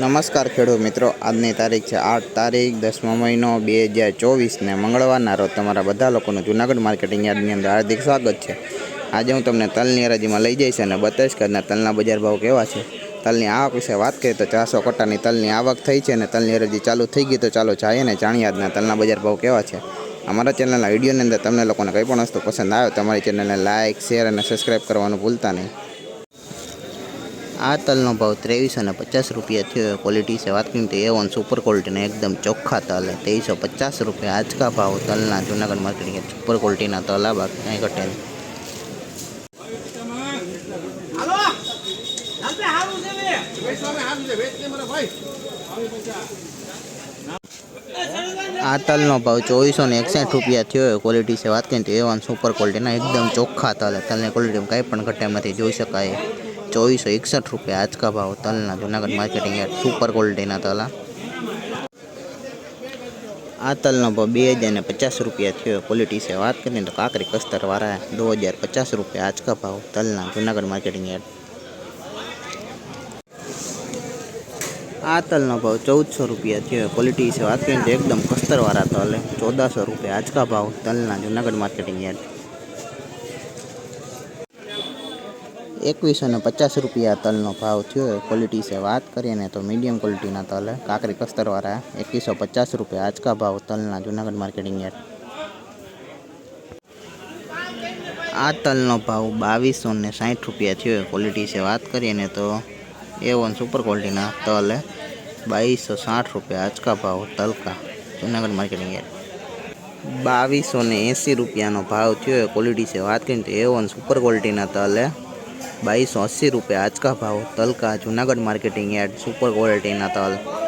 નમસ્કાર ખેડૂત મિત્રો આજની તારીખ છે આઠ તારીખ દસમો મહિનો બે હજાર ચોવીસને મંગળવારના રોજ તમારા બધા લોકોનું જૂનાગઢ માર્કેટિંગ યાર્ડની અંદર હાર્દિક સ્વાગત છે આજે હું તમને તલની અરજીમાં લઈ જઈશ અને બતાવીશ કે તલના બજાર ભાવ કેવા છે તલની આવક વિશે વાત કરીએ તો ચારસો કટ્ટાની તલની આવક થઈ છે અને તલની અરજી ચાલુ થઈ ગઈ તો ચાલો જાય અને જાણીએ આજના તલના બજાર ભાવ કેવા છે અમારા ચેનલના વિડીયોની અંદર તમને લોકોને કંઈ પણ વસ્તુ પસંદ આવે તમારી ચેનલને લાઇક શેર અને સબસ્ક્રાઇબ કરવાનું ભૂલતા નહીં आतल નો ભાવ 2350 રૂપિયા થયો ક્વોલિટી સે વાત કરી તો એ વન સુપર ક્વોલિટી નો એકદમ ચોખ્ખા તલે 2350 રૂપિયા આજ કા ભાવ તલના Junagadh market near super quality ના તલા બગ 11 આતલ નો ભાવ 2461 રૂપિયા થયો ક્વોલિટી સે વાત કરી તો એ વન સુપર ક્વોલિટી ના એકદમ ચોખ્ખા તલે તલ ની ક્વોલિટી માં કઈ પણ ઘટામાંથી જોઈ શકાય चौबीस सौ इकसठ रुपये आज का भाव तलना Junagadh marketing yard super gold Dana तला आ तलना भाव बेहजार ने पचास रुपया थो क्वालिटी से बात करें तो काकरी कस्तर वाला है दो हज़ार पचास रुपये आज का भाव तलना जूनागढ़ मार्केटिंग यार्ड आ तल ना भाव चौदह सौ रुपया थे क्वालिटी से बात करें तो एकदम कस्तर वाला तल है चौदह सौ रुपये आज का भाव तलना जूनागढ़ मार्केटिंग यार्ड 2150 રૂપિયા તલનો ભાવ થયો ક્વોલિટી સે વાત કરીને તો મિડિયમ ક્વોલિટીના તલ કાકરી કસ્તર વારા 2150 રૂપિયા આજકા ભાવ તલ ના જુનગન માર્કેટિંગ યર આજ તલનો ભાવ 2260 રૂપિયા થયો ક્વોલિટી સે વાત કરીને તો એવન સુપર ક્વોલિટીના તલ લે 2260 રૂપિયા આજકા ભાવ તલ કા જુનગન માર્કેટિંગ યર 2280 રૂપિયા નો ભાવ થયો ક્વોલિટી સે વાત કરીને તો એવન સુપર ક્વોલિટીના તલ લે बाईस सौ अस्सी रुपये आज का भाव तल का Junagadh marketing yard super quality ना तल